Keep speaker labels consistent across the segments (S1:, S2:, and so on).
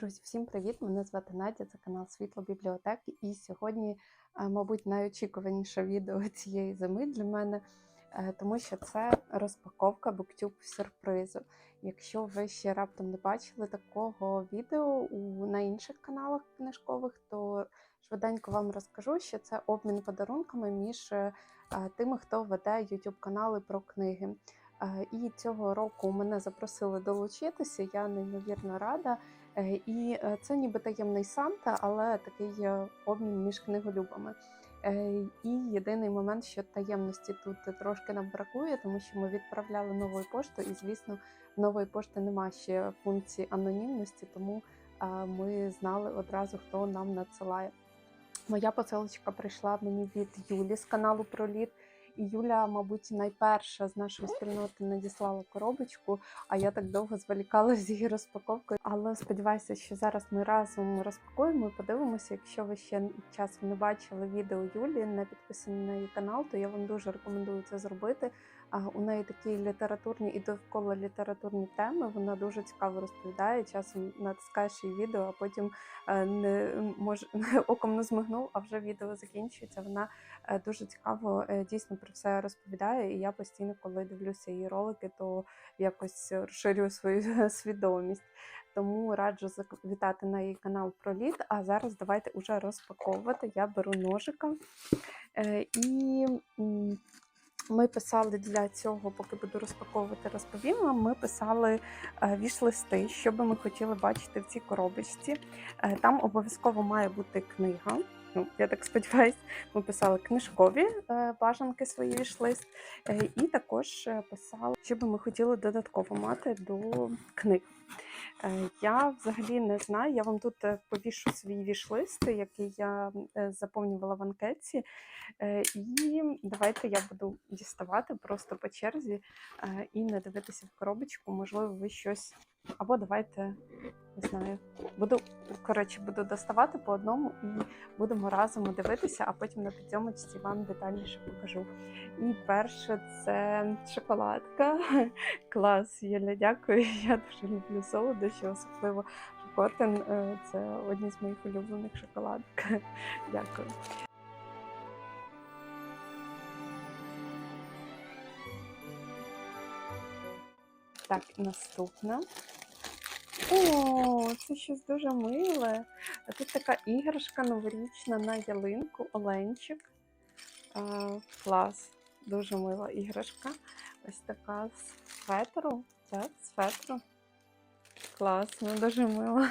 S1: Друзі, всім привіт! Мене звати Надя, це канал Світло Бібліотеки. І сьогодні, е, мабуть, найочікуваніше відео цієї зими для мене, е, тому що це розпаковка буктюб сюрпризу. Якщо ви ще раптом не бачили такого відео у, на інших каналах книжкових, то швиденько вам розкажу, що це обмін подарунками між е, тими, хто веде YouTube канали про книги. І цього року мене запросили долучитися. Я неймовірно рада. Е, І е, це ніби таємний Санта, але такий е, обмін між книголюбами. І єдиний момент, що таємності тут трошки нам бракує, тому що ми відправляли новою поштою, і звісно, нової пошти немає ще функції анонімності, тому ми знали одразу, хто нам надсилає. Моя посилочка прийшла мені від Юлі з каналу Проліт. Юля, мабуть, найперша з нашої спільноти надіслала коробочку, а я так довго зволікала з її розпаковкою. Але сподіваюся, що зараз ми разом розпакуємо і подивимося. Якщо ви ще часом не бачили відео Юлі, не підписані на її канал, то я вам дуже рекомендую це зробити. А у неї такі літературні і довкола літературні теми. Вона дуже цікаво розповідає. Часом натискаєш її відео, а потім е, не може оком не змигнув, а вже відео закінчується. Вона е, дуже цікаво е, дійсно про все розповідає. І я постійно, коли дивлюся її ролики, то якось розширюю свою свідомість. Тому раджу завітати на її канал Проліт. А зараз давайте уже розпаковувати. Я беру ножика і. Ми писали для цього, поки буду розпаковувати, розповім вам. Ми писали е, віш-листи, що би ми хотіли бачити в цій коробочці. Е, Там обов'язково має бути книга. Ну, я так сподіваюся, ми писали книжкові е, бажанки свої віш-лист, і також писали, що би ми хотіли додатково мати до книг. Я взагалі не знаю. Я вам тут повішу свій віш-лист, який я заповнювала в анкеті. Е, І давайте я буду діставати просто по черзі е, і не дивитися в коробочку. Можливо, ви щось. Або давайте не знаю. Буду коротше, буду доставати по одному і будемо разом дивитися, а потім на підйомочці вам детальніше покажу. І перше це шоколадка. Клас, Юля, дякую. Я дуже люблю солодощі, особливо Шокотен. Е, Це одні з моїх улюблених шоколадок. Дякую. Так, наступна. О, це щось дуже миле. Тут така іграшка новорічна на ялинку, оленчик. А, клас, дуже мила іграшка. Ось така з фетру. Так, з фетру. Класно, дуже мила.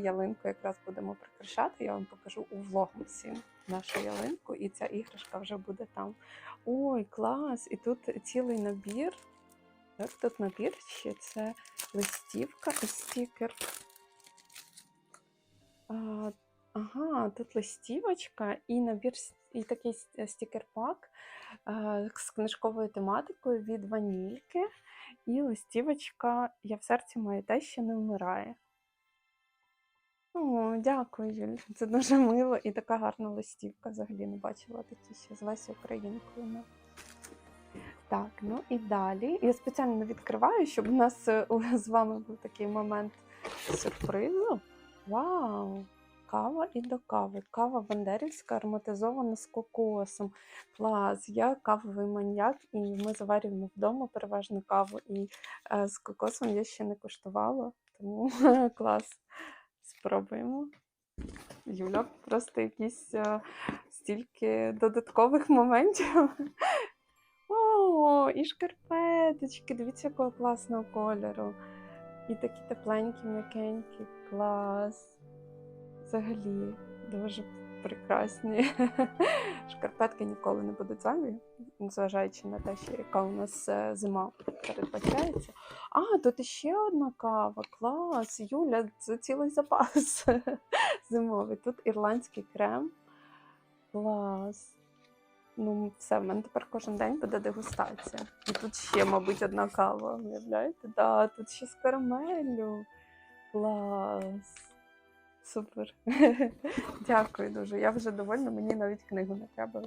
S1: Ялинку якраз будемо прикрашати. Я вам покажу у влогмасі нашу ялинку, і ця іграшка вже буде там. Ой, клас! І тут цілий набір. Так, тут набір ще це листівка і стікер. А, ага, тут листівочка і набір і такий стікер-пак з книжковою тематикою від ванільки. І листівочка Я в серці маю те, що не вмирає. О, дякую, Юль. Це дуже мило і така гарна листівка. Взагалі не бачила такі ще з Лесі Українкою. ну. Так, ну і далі. Я спеціально відкриваю, щоб у нас е, з вами був такий момент сюрпризу. Вау! Кава і до кави. Кава бандерівська ароматизована з кокосом. Клас! Я кавовий маньяк, і ми заварюємо вдома переважно каву. І е, з кокосом я ще не куштувала, тому клас. Спробуємо. Юля, просто якісь а, стільки додаткових моментів. О, і шкарпеточки, дивіться, якого класного кольору. І такі тепленькі, м'якенькі, клас. Взагалі, дуже прекрасні. Шкарпетки ніколи не будуть зайві, незважаючи на те, що яка у нас е, зима передбачається. А, тут іще одна кава. Клас, Юля, це цілий запас зимовий. Тут ірландський крем. Клас. Ну, все, в мене тепер кожен день буде дегустація. І тут ще, мабуть, одна кава. Уявляєте? Да, тут ще з карамеллю. Клас. Супер. Дякую дуже. Я вже довольна, мені навіть книгу не треба.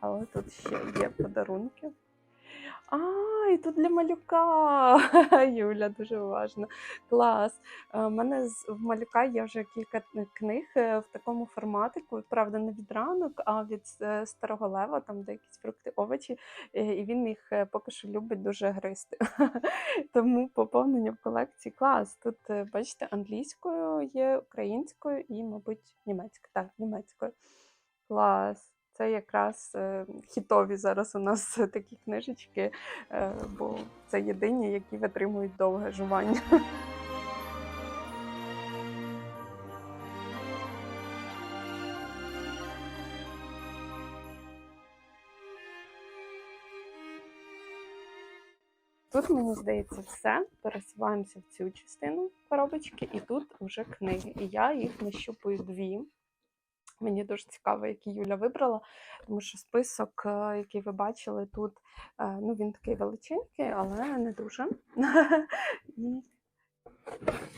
S1: Але тут ще є подарунки. А, і тут для малюка. Юля, дуже уважно. Клас. У мене з- в малюка є вже кілька книг е, в такому форматику. Правда, не від ранок, а від е, старого лева, там де якісь фрукти, овочі. е, І він їх е, поки що любить дуже гризти. Тому поповнення в колекції клас. Тут, е, бачите, англійською є, українською і, мабуть, німецькою. Так, німецькою. Клас. Це якраз е, хітові зараз у нас такі книжечки, е, бо це єдині, які витримують довге жування. Тут, мені здається, все. Пересуваємося в цю частину коробочки, і тут вже книги. І я їх нащупую дві. Мені дуже цікаво, які Юля вибрала, тому що список, е, який ви бачили тут, е, ну він такий величенький, але не дуже. І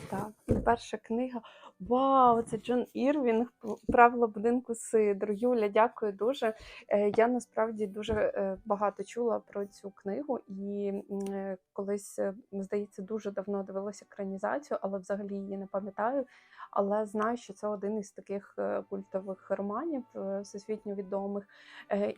S1: так, перша книга. Вау, це Джон Ірвінг, правила будинку Сидр. Юля, дякую дуже. Е, Я насправді дуже е, багато чула про цю книгу, і е, колись, здається, дуже давно дивилася екранізацію, але взагалі її не пам'ятаю. Але знаю, що це один із таких культових романів всесвітньо відомих.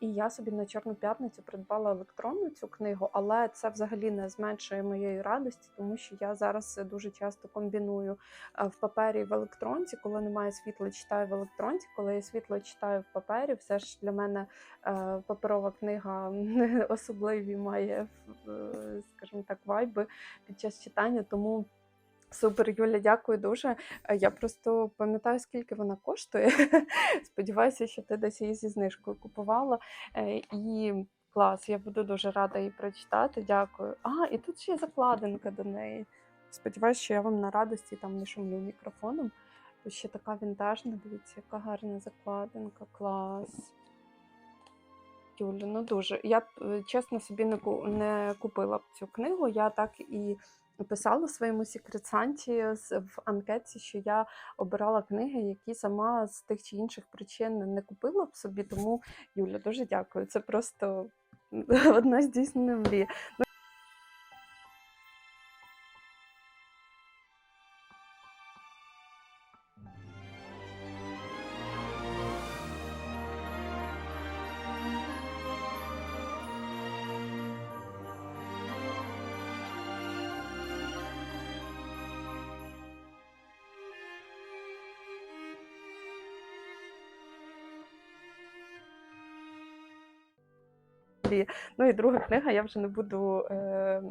S1: І я собі на Чорну п'ятницю придбала електронну цю книгу, але це взагалі не зменшує моєї радості, тому що я зараз дуже часто комбіную е, в папері і в електронці. Коли немає світла, читаю в електронці. Коли є світло, читаю в папері. Все ж для мене е, паперова книга особливі має, е, скажімо так, вайби під час читання. Тому. Супер, Юля, дякую дуже. Я просто пам'ятаю, скільки вона коштує. Сподіваюся, що ти десь її зі знижкою купувала. І клас, я буду дуже рада її прочитати. Дякую. А, і тут ще є закладинка до неї. Сподіваюся, що я вам на радості там не шумлю мікрофоном. Тут ще така вінтажна, дивіться, яка гарна закладинка, клас. Юля, ну дуже. Я е, чесно собі не, не купила б цю книгу. Я так і писала своєму секретсанті в анкеті, що я обирала книги, які сама з тих чи інших причин не купила б собі. Тому, Юля, дуже дякую. Це просто одна здійснена мрія. Ну і друга книга, я вже не буду е,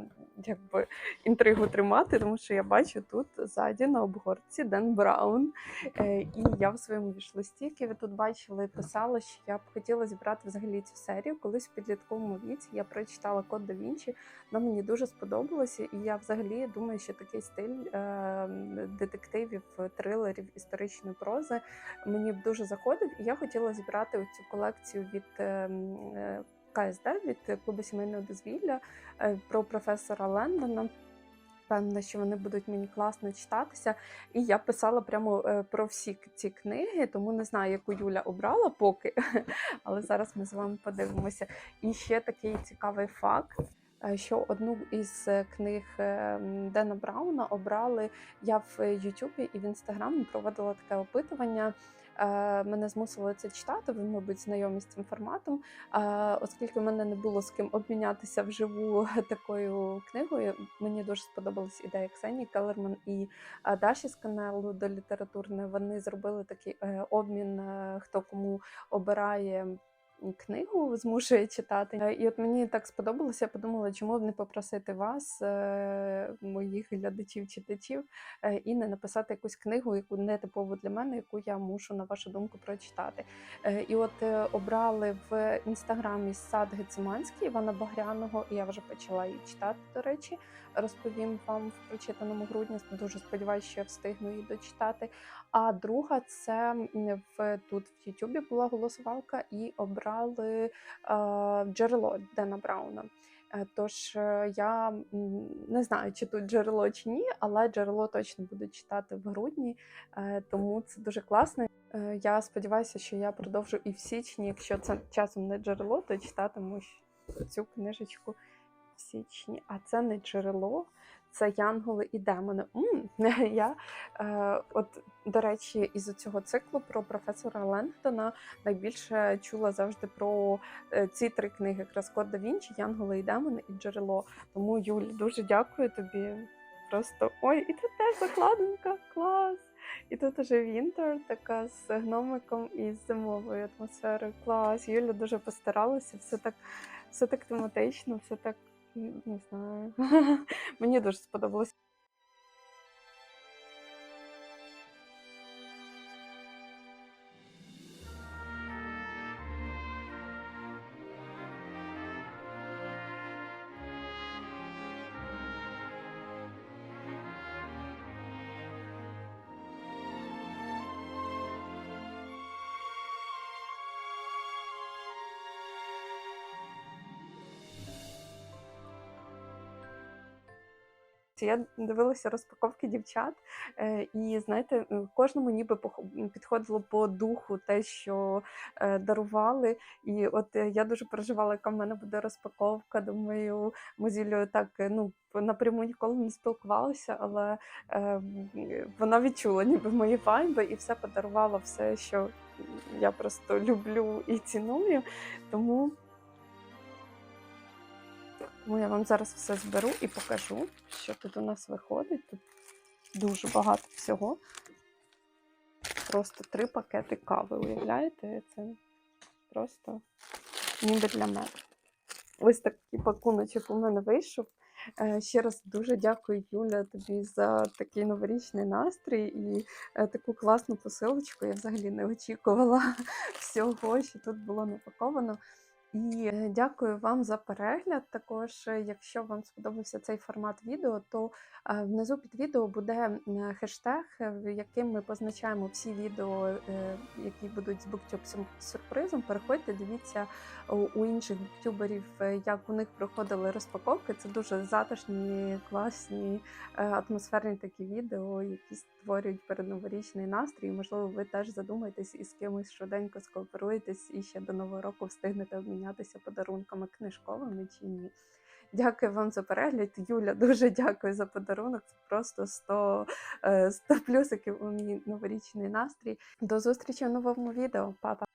S1: якби інтригу тримати, тому що я бачу тут ззаді на обгорці Ден Браун. Е, і я в своєму вішлисті, який ви тут бачили, писала, що я б хотіла зібрати взагалі цю серію. Колись в підлітковому віці я прочитала Код да Вінчі, вона мені дуже сподобалася, і я взагалі думаю, що такий стиль е, детективів, трилерів, історичної прози мені б дуже заходив. І я хотіла зібрати цю колекцію від. е, е, КСД від клубу сімейного дозвілля е, про професора Лендона. Певна, що вони будуть мені класно читатися. І я писала прямо е, про всі ці книги, тому не знаю, яку Юля обрала поки, але зараз ми з вами подивимося. І ще такий цікавий факт. е, Що одну із книг Дена Брауна обрали я в Ютубі і в Інстаграмі проводила таке опитування. Е, Мене змусили це читати. Ви, мабуть, знайомі з цим форматом. Е, Оскільки в мене не було з ким обмінятися вживу такою книгою, мені дуже сподобалась ідея Ксенії Келерман і е, Даші з каналу до літературної. Вони зробили такий обмін, хто кому обирає книгу змушує читати. Е, І от мені так сподобалося, я подумала, чому б не попросити вас, е, моїх глядачів, читачів, е, і не написати якусь книгу, яку не типову для мене, яку я мушу, на вашу думку, прочитати. І от обрали в інстаграмі сад Гециманський Івана Багряного, і я вже почала її читати, до речі. Розповім вам в прочитаному грудні. Дуже сподіваюся, що я встигну її дочитати. А друга це в тут в Ютубі була голосувалка, і обрали джерело Дена Брауна. Е, Тож е, я не знаю, чи тут джерело чи ні, але джерело точно буду читати в грудні, е, тому це дуже класно. Я сподіваюся, що я продовжу і в січні. Якщо це часом не джерело, то читатиму цю книжечку в січні. А це не джерело, це Янголи і демони. М, Я е, от, до речі, із цього циклу про професора Ленгтона найбільше чула завжди про е, ці три книги: якраз да Вінчі, Янголи і демони і джерело. Тому, Юль, дуже дякую тобі. Просто ой, і тут теж закладинка, клас! І тут уже Вінтер, така з гномиком і з зимовою атмосферою. Клас. Юля дуже постаралася, все так, все так тематично, все так м, не знаю. Мені дуже сподобалось. Я дивилася розпаковки дівчат, е, і знаєте, кожному ніби підходило по духу те, що е, дарували. І от е, я дуже переживала, яка в мене буде розпаковка. Думаю, ми з Юлею так ну напряму ніколи не спілкувалися, але вона відчула ніби мої вайби і все подарувала, все, що я просто люблю і ціную. Тому. Тому я вам зараз все зберу і покажу, що тут у нас виходить. Тут дуже багато всього. Просто три пакети кави. Уявляєте? Це просто ніби для мене. Ось такий пакуночок у мене вийшов. Е, Ще раз дуже дякую, Юля, тобі за такий новорічний настрій і е, таку класну посилочку. Я взагалі не очікувала всього, що тут було напаковано. І е, дякую вам за перегляд. Також, е, якщо вам сподобався цей формат відео, то е, внизу під відео буде хештег, яким ми позначаємо всі відео, які будуть з BookTube сюрпризом. Переходьте, дивіться у інших буктюберів, як у них проходили розпаковки. Це дуже затишні, класні, атмосферні такі відео, які створюють передноворічний настрій. Можливо, ви теж задумаєтесь і з кимось швиденько скооперуєтесь і ще до нового року встигнете обмінятися подарунками книжковими чи ні. Дякую вам за перегляд. Юля, дуже дякую за подарунок. Це просто 100, е, 100 плюсиків у мій новорічний настрій. До зустрічі в новому відео. Па-па!